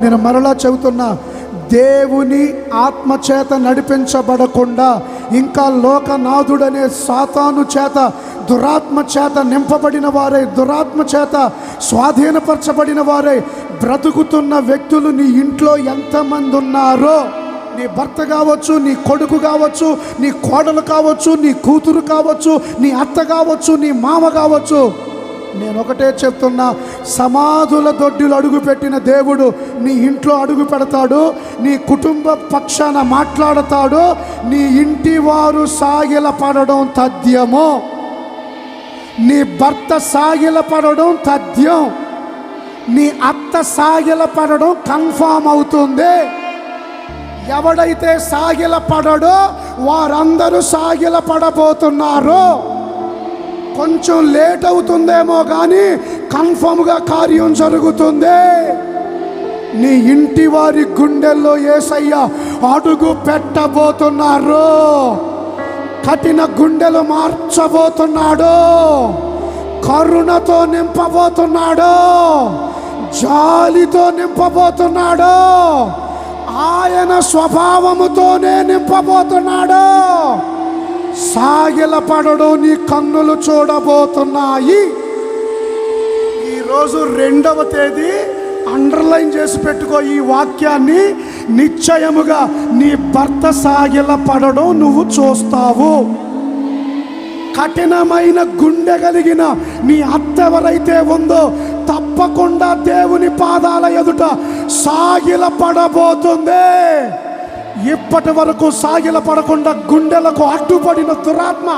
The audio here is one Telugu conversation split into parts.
నేను మరలా చెబుతున్నా దేవుని ఆత్మచేత నడిపించబడకుండా ఇంకా లోకనాథుడనే సాతాను చేత దురాత్మ చేత నింపబడిన వారై దురాత్మ చేత స్వాధీనపరచబడిన వారై బ్రతుకుతున్న వ్యక్తులు నీ ఇంట్లో ఎంతమంది ఉన్నారో నీ భర్త కావచ్చు నీ కొడుకు కావచ్చు నీ కోడలు కావచ్చు నీ కూతురు కావచ్చు నీ అత్త కావచ్చు నీ మామ కావచ్చు నేను ఒకటే చెప్తున్నా సమాధుల దొడ్డులు అడుగు పెట్టిన దేవుడు నీ ఇంట్లో అడుగు పెడతాడు నీ కుటుంబ పక్షాన మాట్లాడతాడు నీ ఇంటి వారు సాగిల పడడం తథ్యము. నీ భర్త సాగిల పడడం తథ్యం. నీ అత్త సాగిల పడడం కన్ఫామ్ అవుతుంది. ఎవడైతే సాగిల పడడో వారందరూ సాగిల పడబోతున్నారు. కొంచెం లేట్ అవుతుందేమో కానీ కన్ఫర్మ్గా కార్యం జరుగుతుంది. నీ ఇంటి వారి గుండెల్లో ఏసయ్య అడుగు పెట్టబోతున్నారు కఠిన గుండెలు మార్చబోతున్నాడు. కరుణతో నింపబోతున్నాడు. జాలితో నింపబోతున్నాడు. ఆయన స్వభావముతోనే నింపబోతున్నాడు. సాగిలపడడు నీ కన్నులు చూడబోతున్నాయి. ఈరోజు రెండవ తేదీ అండర్లైన్ చేసి పెట్టుకో ఈ వాక్యాన్ని. నిశ్చయముగా నీ భర్త సాగిల పడడం నువ్వు చూస్తావు. కఠినమైన గుండె కలిగిన నీ అత్త ఎవరైతే ఉందో తప్పకుండా దేవుని పాదాల ఎదుట సాగిల పడబోతుంది ఇప్పటి వరకు సాగిల పడకుండా గుండెలకు అడ్డుపడిన దురాత్మ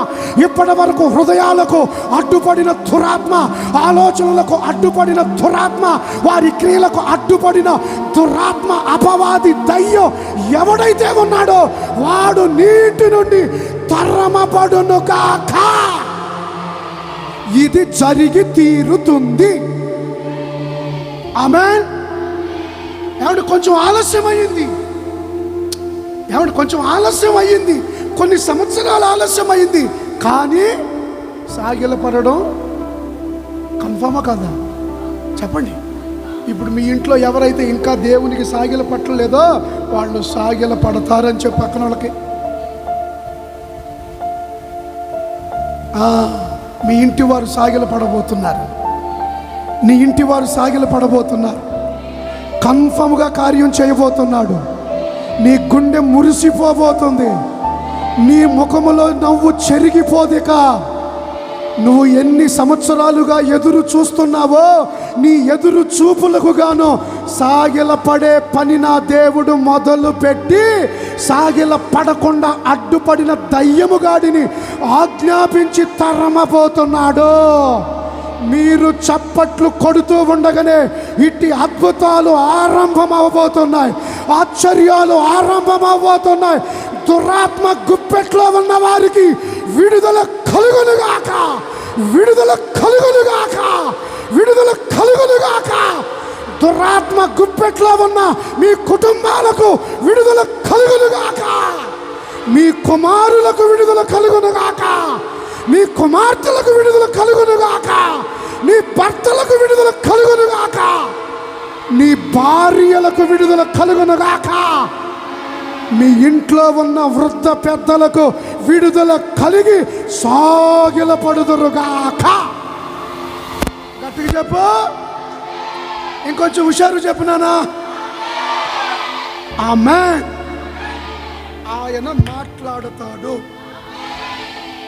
ఇప్పటి వరకు హృదయాలకు అడ్డుపడిన దురాత్మ ఆలోచనలకు అడ్డుపడిన దురాత్మ వారి క్రియలకు అడ్డుపడిన దురాత్మ అపవాది దయ్యం ఎవడైతే ఉన్నాడో వాడు నీటి నుండి తరమపడును కాక ఇది జరిగి తీరుతుంది. ఆమె ఏమంటే కొంచెం ఆలస్యమైంది. ఏమంటే కొంచెం ఆలస్యం అయ్యింది. కొన్ని సంవత్సరాలు ఆలస్యం అయ్యింది. కానీ సాగిలపడడం కన్ఫామా కదా? చెప్పండి. ఇప్పుడు మీ ఇంట్లో ఎవరైతే ఇంకా దేవునికి సాగిల పట్టలేదో వాళ్ళు సాగిల పడతారని చెప్పి పక్కన వాళ్ళకి. మీ ఇంటి వారు సాగిల పడబోతున్నారు నీ ఇంటి వారు సాగిల పడబోతున్నారు కన్ఫర్మ్గా కార్యం చేయబోతున్నాడు. నీ గుండె మురిసిపోబోతుంది. నీ ముఖములో నవ్వు చెరిగిపోదిక. నువ్వు ఎన్ని సంవత్సరాలుగా ఎదురు చూస్తున్నావో నీ ఎదురు చూపులకు గాను సాగిల పడే పని నా దేవుడు మొదలు పెట్టి సాగిల పడకుండా అడ్డుపడిన దయ్యముగాడిని ఆజ్ఞాపించి తరమబోతున్నాడు. మీరు చప్పట్లు కొడుతూ ఉండగానే ఇట్టి అద్భుతాలు ఆరంభం అవబోతున్నాయి ఆశ్చర్యాలు ఆరంభం అవబోతున్నాయి దురాత్మ గుప్పెట్లో ఉన్న వారికి విడుదల కలుగునుగాక. విడుదల కలుగునుగాక. విడుదల కలుగునుగాక. దురాత్మ గుప్పెట్లో ఉన్న మీ కుటుంబాలకు విడుదల కలుగునుగాక. మీ కుమారులకు విడుదల కలుగునుగాక. మీ కుమార్తెలకు విడుదల కలుగునుగాక. భార్యలకు విడుదల కలుగునుగాక. మీ ఇంట్లో ఉన్న వృద్ధ పెద్దలకు విడుదల కలిగి సాగిల పడుదురుగాక. గట్టిగా చెప్పు. ఇంకొంచెం హుషారు చెప్పినానా ఆమె ఆయన మాట్లాడతాడు.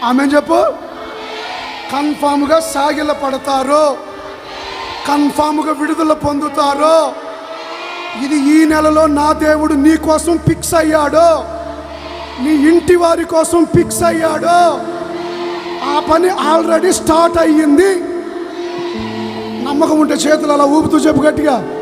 ఆమె చెప్పు. కన్ఫామ్గా సాగిల పడతారు. కన్ఫామ్గా విడుదల పొందుతారు. ఇది ఈ నెలలో నా దేవుడు నీ కోసం ఫిక్స్ అయ్యాడో. నీ ఇంటి వారి కోసం ఫిక్స్ అయ్యాడో. ఆ పని ఆల్రెడీ స్టార్ట్ అయ్యింది. నమ్మకం ఉంటే చేతులు అలా ఊపుతూ చెప్పు గట్టిగా.